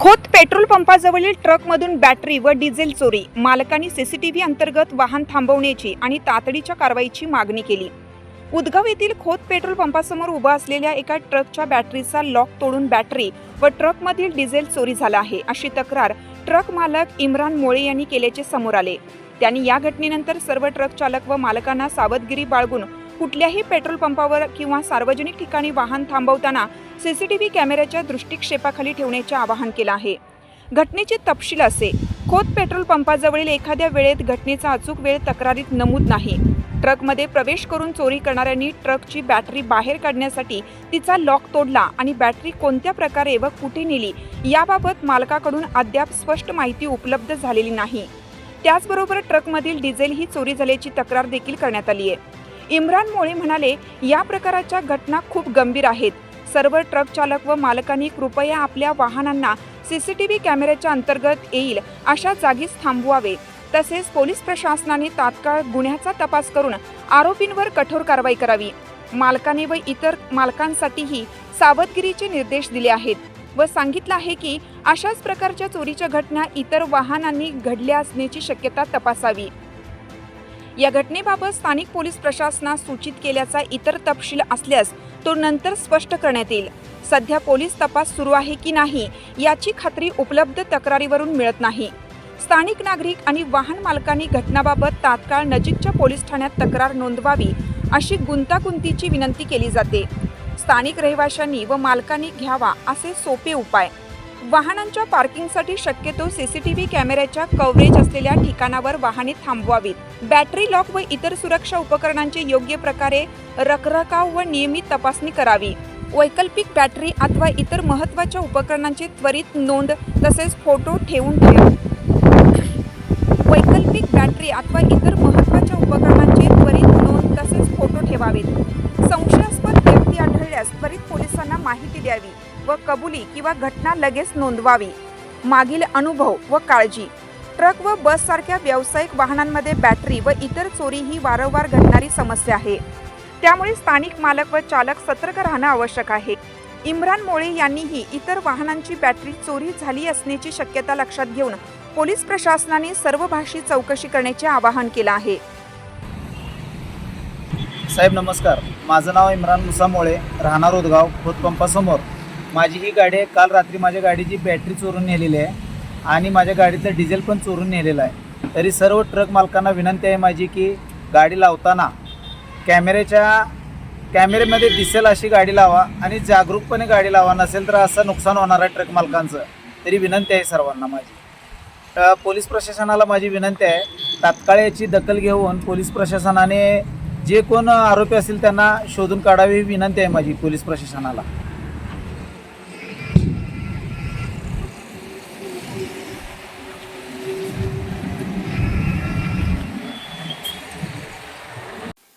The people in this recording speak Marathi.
खोत पेट्रोल पंपाजवळील ट्रकमधून बॅटरी व डिझेल चोरी. मालकांनी सीसीटीव्ही अंतर्गत वाहन थांबवण्याची आणि तातडीच्या कारवाईची मागणी केली. उदगाव येथील खोत पेट्रोल पंपासमोर उभा असलेल्या एका ट्रकच्या बॅटरीचा लॉक तोडून बॅटरी व ट्रकमधील डिझेल चोरी झाला आहे अशी तक्रार ट्रक मालक इम्रान मोळे यांनी केल्याचे समोर आले. त्यांनी या घटनेनंतर सर्व ट्रक चालक व मालकांना सावधगिरी बाळगून कुठल्याही पेट्रोल पंपावर किंवा सार्वजनिक ठिकाणी वाहन थांबवताना सी सी टी व्ही कॅमेऱ्याच्या दृष्टिक्षेपाखाली ठेवण्याचे आवाहन केलं आहे. घटनेचे तपशील असे खोत पेट्रोल पंपाजवळील एखाद्या वेळेत घटनेचा अचूक वेळ तक्रारीत नमूद नाही. ट्रकमध्ये प्रवेश करून चोरी करणाऱ्यांनी ट्रकची बॅटरी बाहेर काढण्यासाठी तिचा लॉक तोडला आणि बॅटरी कोणत्या प्रकारे व कुठे नेली याबाबत मालकाकडून अद्याप स्पष्ट माहिती उपलब्ध झालेली नाही. त्याचबरोबर ट्रकमधील डिझेल ही चोरी झाल्याची तक्रार देखील करण्यात आली आहे. इम्रान मोळे म्हणाले या प्रकाराच्या घटना खूप गंभीर आहेत. सर्व ट्रक चालक व मालकांनी कृपया आपल्या वाहनांना सीसीटीव्ही कॅमेऱ्याच्या अंतर्गत येईल अशा जागीच थांबवावे. तसेच पोलीस प्रशासनाने तात्काळ गुन्ह्याचा तपास करून आरोपींवर कठोर कारवाई करावी. मालकाने व इतर मालकांसाठीही सावधगिरीचे निर्देश दिले आहेत व सांगितलं आहे की अशाच प्रकारच्या चोरीच्या घटना इतर वाहनांनी घडल्या असण्याची शक्यता तपासावी. या घटनेबाबत स्थानिक पोलीस प्रशासनास सूचित केल्याचा इतर तपशील असल्यास तो नंतर स्पष्ट करण्यात येईल. सध्या पोलीस तपास सुरू आहे की नाही याची खात्री उपलब्ध तक्रारीवरून मिळत नाही. स्थानिक नागरिक आणि वाहन मालकांनी घटनाबाबत तात्काळ नजीकच्या पोलीस ठाण्यात तक्रार नोंदवावी अशी गुंतागुंतीची विनंती केली जाते. स्थानिक रहिवाशांनी व मालकांनी घ्यावा असे सोपे उपाय. वाहनांच्या पार्किंगसाठी शक्यतो सीसीटीव्ही कॅमेऱ्याच्या कव्हरेज असलेल्या ठिकाणावर वाहने थांबवावीत. बॅटरी लॉक व इतर सुरक्षा उपकरणांची योग्य प्रकारे रखरखाव व नियमित तपासणी करावी. वैकल्पिक बॅटरी अथवा इतर महत्त्वाच्या उपकरणांची त्वरित नोंद तसेच फोटो ठेवून ठेव. वैकल्पिक बॅटरी अथवा इतर महत्त्वाच्या उपकरणांची त्वरित नोंद तसेच फोटो ठेवावेत. संशयास्पद व्यक्ती आढळल्यास त्वरित पोलिसांना माहिती द्यावी व कबुली किंवा घटना लगेच नोंदवावी. मागील अनुभव व काळजी. ट्रक व बस सारख्या व्यावसायिक वाहनांमध्ये बॅटरी व इतर चोरी ही वारंवार घडणारी समस्या आहे. त्यामुळे स्थानिक मालक व चालक सतर्क राहणं आवश्यक आहे. इम्रान मोळे यांनीही इतर वाहनांची बॅटरी चोरी झाली असण्याची शक्यता लक्षात घेऊन पोलीस प्रशासनाने सर्व भाषी चौकशी करण्याचे आवाहन केलं आहे. साहेब नमस्कार. माझं नाव इम्रान मुसामोळे राहणार उदगाव खोदपंपासमोर माझी ही गाडी काल रात्री माझ्या गाडीची बॅटरी चोरून नेलेली आहे. आणि माझ्या गाडीचं डिझेल पण चोरून नेलेलं आहे. तरी सर्व ट्रक मालकांना विनंती आहे माझी की गाडी लावताना कॅमेऱ्याच्या कॅमेरेमध्ये दिसेल अशी गाडी लावा आणि जागरूकपणे गाडी लावा. नसेल तर असं नुकसान होणार आहे ट्रक मालकांचं. तरी विनंती आहे सर्वांना माझी. पोलीस प्रशासनाला माझी विनंती आहे तात्काळ याची दखल घेऊन पोलीस प्रशासनाने जे कोण आरोपी असतील त्यांना शोधून काढावी ही विनंती आहे माझी पोलीस प्रशासनाला.